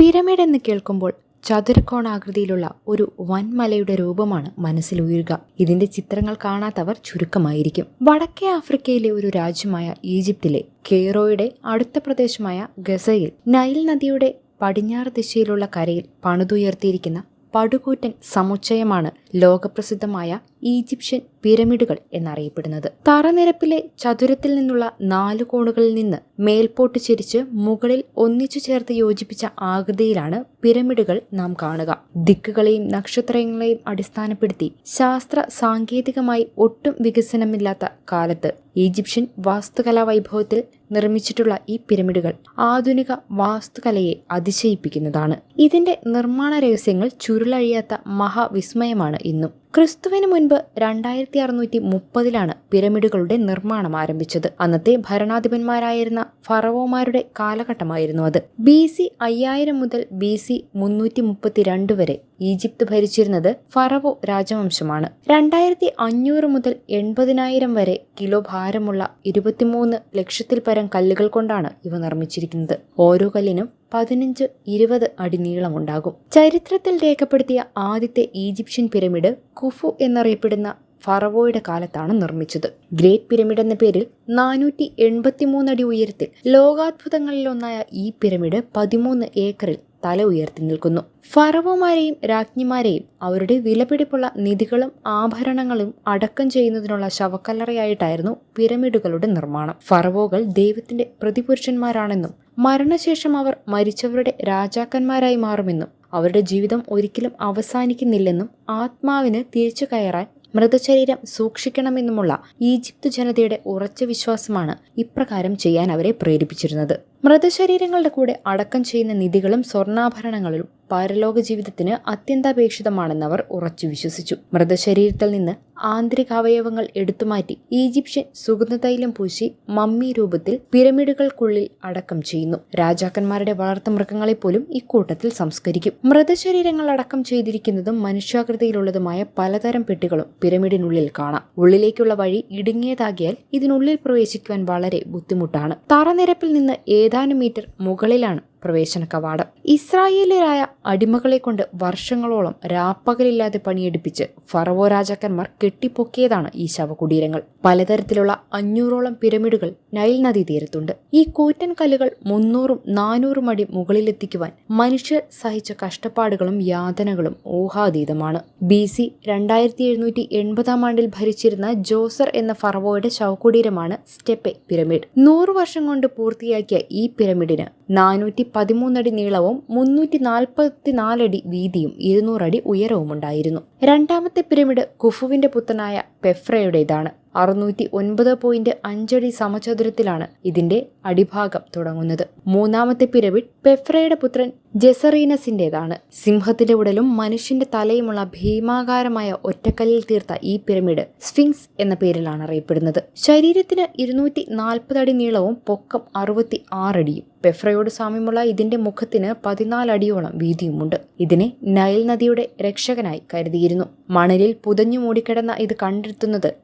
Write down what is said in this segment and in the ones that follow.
Pyramid എന്ന് കേൾക്കുമ്പോൾ ചതുരക്കോണാകൃതിയിലുള്ള ഒരു വൻമലയുടെ രൂപമാണ് മനസ്സിൽ ഉയരുക. ഇതിന്റെ ചിത്രങ്ങൾ കാണാത്തവർ ചുരുക്കമായിരിക്കും. വടക്കേ ആഫ്രിക്കയിലെ ഒരു രാജ്യമായ ഈജിപ്തിലെ കേറോയുടെ അടുത്ത പ്രദേശമായ ഗസയിൽ നൈൽ നദിയുടെ പടിഞ്ഞാറ് ദിശയിലുള്ള കരയിൽ പണിതുയർത്തിയിരിക്കുന്ന പടുകൂറ്റൻ സമുച്ചയമാണ് ലോകപ്രസിദ്ധമായ ഈജിപ്ഷ്യൻ പിരമിഡുകൾ എന്നറിയപ്പെടുന്നത്. തറനിരപ്പിലെ ചതുരത്തിൽ നിന്നുള്ള നാല് കോണുകളിൽ നിന്ന് മേൽപോട്ട് ചിരിച്ച് മുകളിൽ ഒന്നിച്ചു ചേർത്ത് യോജിപ്പിച്ച ആകൃതിയിലാണ് പിരമിഡുകൾ നാം കാണുക. ദിക്കുകളെയും നക്ഷത്രങ്ങളെയും അടിസ്ഥാനപ്പെടുത്തി ശാസ്ത്ര സാങ്കേതികമായി ഒട്ടും വികസനമില്ലാത്ത കാലത്ത് ഈജിപ്ഷ്യൻ വാസ്തുകലാ വൈഭവത്തിൽ നിർമ്മിച്ചിട്ടുള്ള ഈ പിരമിഡുകൾ ആധുനിക വാസ്തുകലയെ അതിശയിപ്പിക്കുന്നതാണ്. ഇതിന്റെ നിർമ്മാണ രഹസ്യങ്ങൾ ചുരുളഴിയാത്ത മഹാവിസ്മയമാണ് ഇന്നും. ക്രിസ്തുവിന് മുൻപ് രണ്ടായിരത്തി അറുന്നൂറ്റി മുപ്പതിലാണ് പിരമിഡുകളുടെ നിർമ്മാണം ആരംഭിച്ചത്. അന്നത്തെ ഭരണാധിപന്മാരായിരുന്ന ഫറവോമാരുടെ കാലഘട്ടമായിരുന്നു അത്. ബി സി അയ്യായിരം മുതൽ ബി സി മുന്നൂറ്റി മുപ്പത്തിരണ്ട് വരെ ഈജിപ്ത് ഭരിച്ചിരുന്നത് ഫറവോ രാജവംശമാണ്. രണ്ടായിരത്തി അഞ്ഞൂറ് മുതൽ എൺപതിനായിരം വരെ കിലോ ഭാരമുള്ള ഇരുപത്തിമൂന്ന് ലക്ഷത്തിൽ പരം കല്ലുകൾ കൊണ്ടാണ് ഇവ നിർമ്മിച്ചിരിക്കുന്നത്. ഓരോ കല്ലിനും പതിനഞ്ച് ഇരുപത് അടി നീളമുണ്ടാകും. ചരിത്രത്തിൽ രേഖപ്പെടുത്തിയ ആദ്യത്തെ ഈജിപ്ഷ്യൻ പിരമിഡ് കുഫു എന്നറിയപ്പെടുന്ന ഫറവോയുടെ കാലത്താണ് നിർമ്മിച്ചത്. ഗ്രേറ്റ് പിരമിഡ് എന്ന പേരിൽ നാനൂറ്റി എൺപത്തിമൂന്ന് അടി ഉയരത്തിൽ ലോകാത്ഭുതങ്ങളിലൊന്നായ ഈ പിരമിഡ് പതിമൂന്ന് ഏക്കറിൽ തല ഉയർത്തി നിൽക്കുന്നു. ഫറവോമാരെയും രാജ്ഞിമാരെയും അവരുടെ വിലപിടിപ്പുള്ള നിധികളും ആഭരണങ്ങളും അടക്കം ചെയ്യുന്നതിനുള്ള ശവക്കല്ലറയായിട്ടായിരുന്നു പിരമിഡുകളുടെ നിർമ്മാണം. ഫറവോകൾ ദൈവത്തിന്റെ പ്രതിപുരുഷന്മാരാണെന്നും മരണശേഷം അവർ മരിച്ചവരുടെ രാജാക്കന്മാരായി മാറുമെന്നും അവരുടെ ജീവിതം ഒരിക്കലും അവസാനിക്കുന്നില്ലെന്നും ആത്മാവിന് തിരിച്ചു കയറാൻ മൃതശരീരം സൂക്ഷിക്കണമെന്നുമുള്ള ഈജിപ്ത് ജനതയുടെ ഉറച്ച വിശ്വാസമാണ് ഇപ്രകാരം ചെയ്യാൻ അവരെ പ്രേരിപ്പിച്ചിരുന്നത്. മൃതശരീരങ്ങളുടെ കൂടെ അടക്കം ചെയ്യുന്ന നിധികളും സ്വർണാഭരണങ്ങളും പരലോക ജീവിതത്തിന് അത്യന്താപേക്ഷിതമാണെന്ന് അവർ ഉറച്ചു വിശ്വസിച്ചു. മൃതശരീരത്തിൽ നിന്ന് ആന്തരികാവയവങ്ങൾ എടുത്തുമാറ്റി ഈജിപ്ഷ്യൻ സുഗന്ധതൈലം പൂശി മമ്മി രൂപത്തിൽ പിരമിഡുകൾക്കുള്ളിൽ അടക്കം ചെയ്യുന്നു. രാജാക്കന്മാരുടെ വളർത്തു മൃഗങ്ങളെ പോലും ഇക്കൂട്ടത്തിൽ സംസ്കരിക്കും. മൃതശരീരങ്ങൾ അടക്കം ചെയ്തിരിക്കുന്നതും മനുഷ്യാകൃതിയിലുള്ളതുമായ പലതരം പെട്ടികളും പിരമിഡിനുള്ളിൽ കാണാം. ഉള്ളിലേക്കുള്ള വഴി ഇടുങ്ങിയതാകിയാൽ ഇതിനുള്ളിൽ പ്രവേശിക്കുവാൻ വളരെ ബുദ്ധിമുട്ടാണ്. തറനിരപ്പിൽ നിന്ന് ഏതാനും മീറ്റർ മുകളിലാണ് പ്രവേശന കവാടം. ഇസ്രായേലിയരായ അടിമകളെ കൊണ്ട് വർഷങ്ങളോളം രാപ്പകലില്ലാതെ പണിയെടുപ്പിച്ച് ഫറവോ രാജാക്കന്മാർ കെട്ടിപ്പൊക്കിയതാണ് ഈ ശവകുടീരങ്ങൾ. പലതരത്തിലുള്ള അഞ്ഞൂറോളം പിരമിഡുകൾ നൈൽ നദി തീരത്തുണ്ട്. ഈ കൂറ്റൻ കല്ലുകൾ മുന്നൂറും നാനൂറും അടി മുകളിലെത്തിക്കുവാൻ മനുഷ്യർ സഹിച്ച കഷ്ടപ്പാടുകളും യാതനകളും ഊഹാതീതമാണ്. ബി സി രണ്ടായിരത്തി എഴുന്നൂറ്റി എൺപതാം ആണ്ടിൽ ഭരിച്ചിരുന്ന ജോസർ എന്ന ഫറവോയുടെ ശവകുടീരമാണ് സ്റ്റെപ്പെ പിരമിഡ്. നൂറു വർഷം കൊണ്ട് പൂർത്തിയാക്കിയ ഈ പിരമിഡിന് നാനൂറ്റി പതിമൂന്നടി നീളവും മുന്നൂറ്റി നാൽപ്പത്തി നാലടി വീതിയും ഇരുന്നൂറടി ഉയരവും ഉണ്ടായിരുന്നു രണ്ടാമത്തെ പിരമിഡ് കുഫുവിന്റെ പുത്രനായ പെഫ്രയുടേതാണ്. അറുന്നൂറ്റി ഒൻപത് പോയിന്റ് അഞ്ചടി സമചതുരത്തിലാണ് ഇതിന്റെ അടിഭാഗം തുടങ്ങുന്നത്. മൂന്നാമത്തെ പിരമിഡ് പെഫ്രയുടെ പുത്രൻ ജെസറീനസിന്റേതാണ്. സിംഹത്തിന്റെ ഉടലും മനുഷ്യന്റെ തലയുമുള്ള ഭീമാകാരമായ ഒറ്റക്കല്ലിൽ തീർത്ത ഈ പിരമിഡ് സ്ഫിങ്സ് എന്ന പേരിലാണ് അറിയപ്പെടുന്നത്. ശരീരത്തിന് ഇരുന്നൂറ്റി നാൽപ്പത് അടി നീളവും പൊക്കം അറുപത്തി ആറടിയും പെഫ്രയോട് സാമ്യമുള്ള ഇതിന്റെ മുഖത്തിന് പതിനാലടിയോളം വീതിയുമുണ്ട്. ഇതിനെ നൈൽ നദിയുടെ രക്ഷകനായി കരുതിയിരുന്നു. മണലിൽ പുതഞ്ഞു മൂടിക്കിടന്ന ഇത് കണ്ടെത്തുന്നത്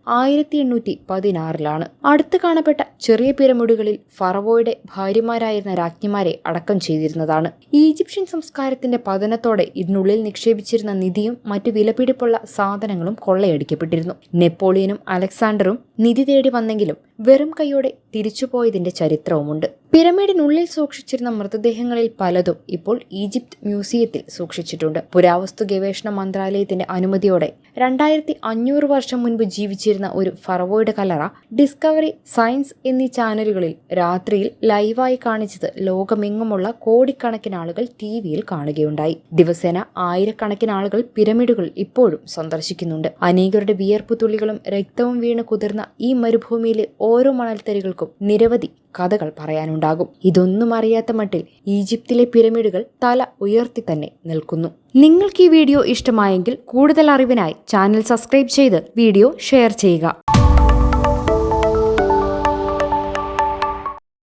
ആയിരത്തി എണ്ണൂറ്റി പതിനാറിലാണ് അടുത്ത് കാണപ്പെട്ട ചെറിയ പിരമിഡുകളിൽ ഫറവോയുടെ ഭാര്യമാരായിരുന്ന രാജ്ഞിമാരെ അടക്കം ചെയ്തിരുന്നതാണ്. ഈജിപ്ഷ്യൻ സംസ്കാരത്തിന്റെ പതനത്തോടെ ഇതിനുള്ളിൽ നിക്ഷേപിച്ചിരുന്ന നിധിയും മറ്റു വിലപിടിപ്പുള്ള സാധനങ്ങളും കൊള്ളയടിക്കപ്പെട്ടിരുന്നു. നെപ്പോളിയനും അലക്സാണ്ടറും നിധി തേടി വന്നെങ്കിലും വെറും കൈയോടെ തിരിച്ചുപോയതിന്റെ ചരിത്രവുമുണ്ട്. പിരമിഡിനുള്ളിൽ സൂക്ഷിച്ചിരുന്ന മൃതദേഹങ്ങളിൽ പലതും ഇപ്പോൾ ഈജിപ്ത് മ്യൂസിയത്തിൽ സൂക്ഷിച്ചിട്ടുണ്ട്. പുരാവസ്തു ഗവേഷണ മന്ത്രാലയത്തിന്റെ അനുമതിയോടെ രണ്ടായിരത്തി അഞ്ഞൂറ് വർഷം മുൻപ് ജീവിച്ചിരുന്ന ഒരു ഫറവോയുടെ കലറ ഡിസ്കവറി സയൻസ് എന്നീ ചാനലുകളിൽ രാത്രിയിൽ ലൈവായി കാണിച്ചത് ലോകമെങ്ങുമുള്ള കോടിക്കണക്കിന് ആളുകൾ ടി വിയിൽ കാണുകയുണ്ടായി. ദിവസേന ആയിരക്കണക്കിന് ആളുകൾ പിരമിഡുകൾ ഇപ്പോഴും സന്ദർശിക്കുന്നുണ്ട്. അനേകരുടെ വിയർപ്പു തുള്ളികളും രക്തവും വീണ് കുതിർന്ന ഈ മരുഭൂമിയിലെ ഓരോ മണൽത്തരികൾക്കും നിരവധി കഥകൾ പറയാനുണ്ടാകും. ഇതൊന്നും അറിയാത്ത മട്ടിൽ ഈജിപ്തിലെ പിരമിഡുകൾ തല ഉയർത്തി തന്നെ നിൽക്കുന്നു. നിങ്ങൾക്ക് ഈ വീഡിയോ ഇഷ്ടമായെങ്കിൽ കൂടുതൽ അറിവിനായി ചാനൽ സബ്സ്ക്രൈബ് ചെയ്ത് വീഡിയോ ഷെയർ ചെയ്യുക.